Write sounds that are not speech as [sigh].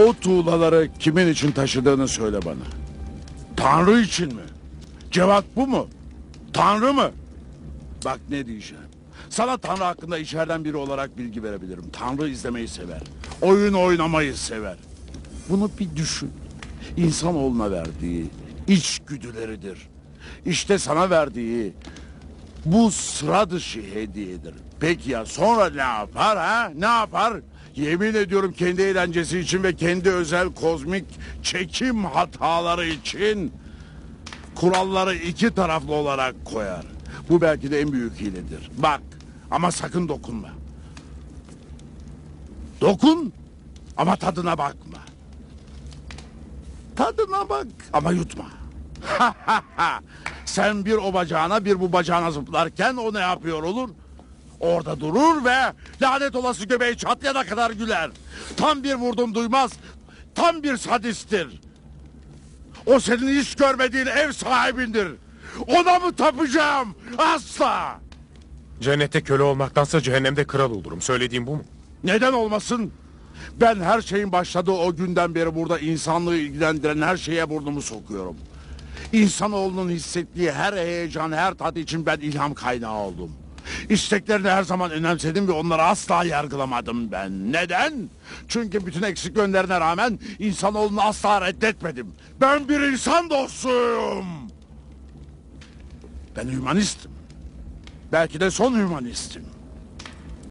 O tuğlaları kimin için taşıdığını söyle bana. Tanrı için mi? Cevap bu mu? Tanrı mı? Bak ne diyeceğim. Sana Tanrı hakkında içeriden biri olarak bilgi verebilirim. Tanrı izlemeyi sever. Oyun oynamayı sever. Bunu bir düşün. İnsanoğluna verdiği içgüdüleridir. İşte sana verdiği bu sıra dışı hediyedir. Peki ya sonra ne yapar ha? Ne yapar? Yemin ediyorum kendi eğlencesi için ve kendi özel kozmik çekim hataları için kuralları iki taraflı olarak koyar. Bu belki de en büyük hiledir. Bak ama sakın dokunma. Dokun ama tadına bakma. Tadına bak ama yutma. [laughs] Sen bir o bacağına bir bu bacağına zıplarken o ne yapıyor olur? Orada durur ve lanet olası göbeği çatlayana kadar güler. Tam bir vurdum duymaz. Tam bir sadisttir. O senin hiç görmediğin ev sahibindir. Ona mı tapacağım? Asla. Cennette köle olmaktansa cehennemde kral olurum. Söylediğim bu mu? Neden olmasın? Ben her şeyin başladığı o günden beri burada insanlığı ilgilendiren her şeye burnumu sokuyorum. İnsanoğlunun hissettiği her heyecan, her tat için ben ilham kaynağı oldum. İsteklerini her zaman önemsedim ve onları asla yargılamadım ben. Neden? Çünkü bütün eksik yönlerine rağmen insanoğlunu asla reddetmedim. Ben bir insan dostuyum. Ben hümanistim. Belki de son hümanistim.